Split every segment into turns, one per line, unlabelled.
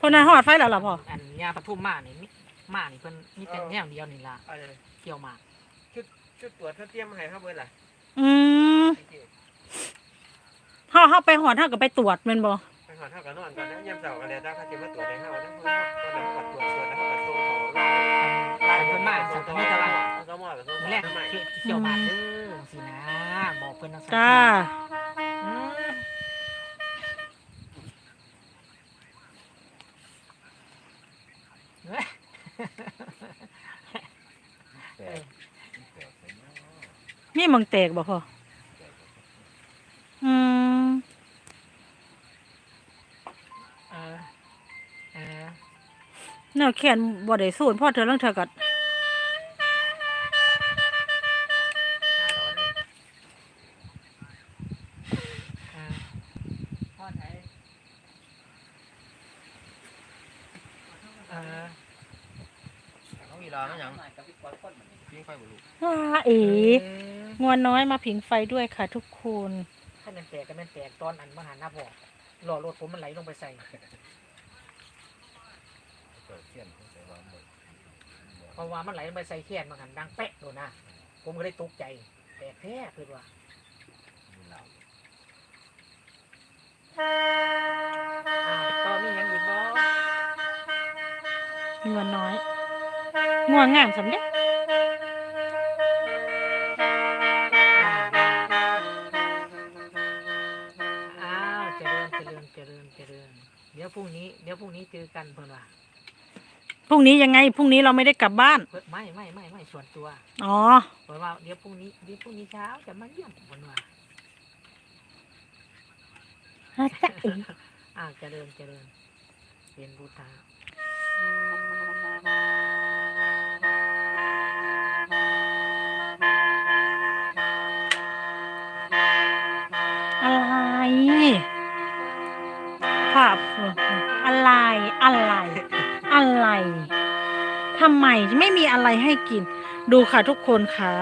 เพราะนั้นหอดไฟแล้วล่ะพ่อ
อันยาปทุมมานี่มิมานี่เพิ่นมีแต่แนวเดียวนี่ล่ะ
เอาเลย
เกี่ยวหมาก
ชุดชุดตรวจเขาเตรียมมาให้ครับเบิร์ดล่ะ
อืมเฮาเฮาไปหอดเฮาก็ไปตรวจแม่นบ่
ไปขอเท่ากับนอนก่อนนะเยี่ยมเสาร์กันเลยถ้าเขาจะมาตรวจในห้างนะเพราะว่าตอนนั้นเขาตรวจส่วนแล้วเขาก็ส่งเขาไล่
อันเพิ่นมาสักมีแต่ว่า
เขาหมอกับส่ง
แรก
ทำไม
เกี่ยวเกี่ยวหมากเด้อสินะบอกเพิ่นจังซั่น
จ้า
อืมเฮ้ย
มีหมังแตกบ่พ่ออืม
เออเออ
แนวแขนบ่ได้สูนพ่อเธอลังเธอก็
เเขา
อีรอมั้ยยังพี่ค่อยบุรุษ
ว้าเอ๋งวนน้อยมาผิงไฟด้วยค่ะทุกคน
ถ้ามันแตกก็มันแตกตอนอันมหาหน้าบ่อหล่อรถผมมันไหลลงไปใส่เพราะว่ามันไหลลงไปใส่แขนมันหันดังเป๊ะโดนนะผมก็เลยตกใจแตกแท้คือว่าอ้าวต่อมีหยังอีกบ่
งวนน้อย งวงงามสำเร็จ
อ้าวเจริญเจริญเจริญเจริญเดี๋ยวพรุ่งนี้เดี๋ยวพรุ่งนี้เจอกันเพิ่นว่า
พรุ่งนี้ยังไงพรุ่งนี้เราไม่ได้กลับบ้าน
เพิ่นไม่ไม่ไม่ไม่ส่วนตัว
อ๋อ
เพิ่นว่าเดี๋ยวพรุ่งนี้เดี๋ยวพรุ่งนี้เช้าจะมาเยี่ยมเพิ่นว่าอ้าวเจริญเจริญเป็นบูตา
ภาพอะไร อะไร อะไรทำไมไม่มีอะไรให้กิน ดูค่ะทุกคนค่ะ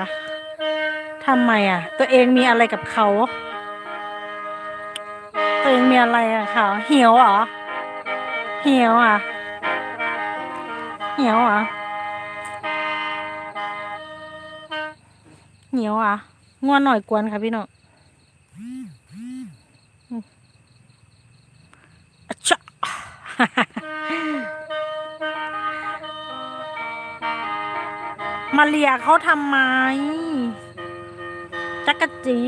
ทำไมอะ ตัวเองมีอะไรกับเขา ตัวเองมีอะไรอะเขาเหี่ยวเหรอเหี่ยวอะเหี่ยวอะเหี่ยวอะง่วนหน่อยกวนค่ะพี่น้อง อะชะ มาเลียเขาทำไม จักรจี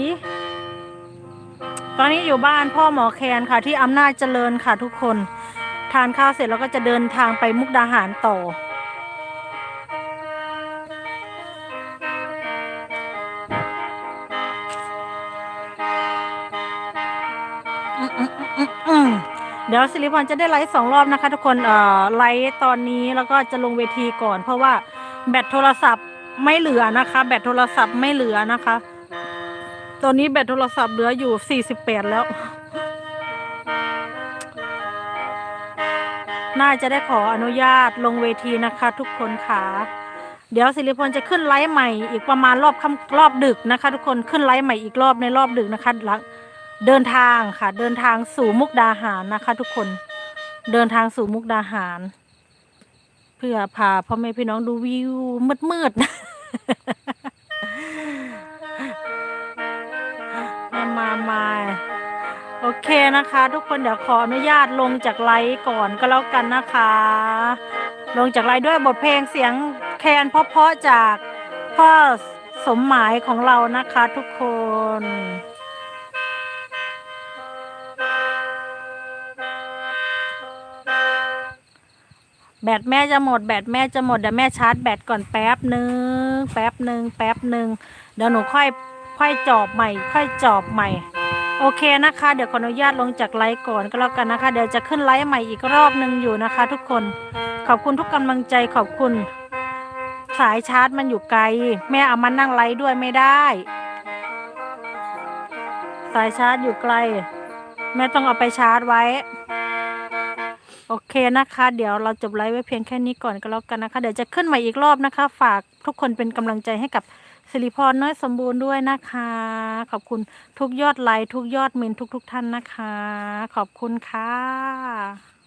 ตอนนี้อยู่บ้านพ่อหมอแคนค่ะที่อำนาจเจริญค่ะทุกคน ทานข้าวเสร็จแล้วก็จะเดินทางไปมุกดาหารต่อ เดี๋ยวสิริพรจะได้ไลฟ์สองรอบนะคะ ทุกคนเอ่อไลฟ์ตอนนี้แล้วก็จะลงเวทีก่อน เพราะว่าแบตโทรศัพท์ไม่เหลือนะคะ แบตโทรศัพท์ไม่เหลือนะคะ ตอนนี้แบตโทรศัพท์เหลืออยู่สี่สิบแปดแล้ว น่าจะได้ขออนุญาตลงเวทีนะคะ ทุกคนค่ะเดี๋ยวสิริพรจะขึ้นไลฟ์ใหม่อีกประมาณรอบค่ำรอบดึกนะคะ ทุกคนขึ้นไลฟ์ใหม่อีกรอบในรอบดึกนะคะหลัง เดินทางค่ะ เดินทางสู่มุกดาหารนะคะ ทุกคนเดินทางสู่มุกดาหาร เพื่อพาพ่อแม่พี่น้องดูวิวมืดๆนะมามามาโอเคนะคะ ทุกคนเดี๋ยวขออนุญาตลงจากไลฟ์ก่อนก็แล้วกันนะคะ ลงจากไลฟ์ด้วยบทเพลงเสียงแคนเพราะๆจากพ่อสมหมายของเรานะคะ ทุกคน แบตแม่จะหมดแบตแม่จะหมดเดี๋ยวแม่ชาร์จแบตก่อนแป๊บหนึ่งแป๊บหนึ่งแป๊บหนึ่งเดี๋ยวหนูค่อยค่อยจอบใหม่ ค่อยจอบใหม่ โอเคนะคะ เดี๋ยวขออนุญาตลงจากไลฟ์ก่อนก็แล้วกันนะคะ เดี๋ยวจะขึ้นไลฟ์ใหม่อีกรอบหนึ่งอยู่นะคะ ทุกคนขอบคุณทุกกำลังใจขอบคุณ สายชาร์จมันอยู่ไกล แม่เอามานั่งไลฟ์ด้วยไม่ได้ สายชาร์จอยู่ไกล แม่ต้องเอาไปชาร์จไว้ โอเคนะคะ เดี๋ยวเราจบไลฟ์ไว้เพียงแค่นี้ก่อนก็แล้วกันนะคะ เดี๋ยวจะขึ้นมาอีกรอบนะคะ ฝากทุกคนเป็นกำลังใจให้กับสิริพรน้อยสมบูรณ์ด้วยนะคะ ขอบคุณทุกยอดไลค์ทุกยอดเมนทุก ๆ ท่านนะคะ ขอบคุณค่ะ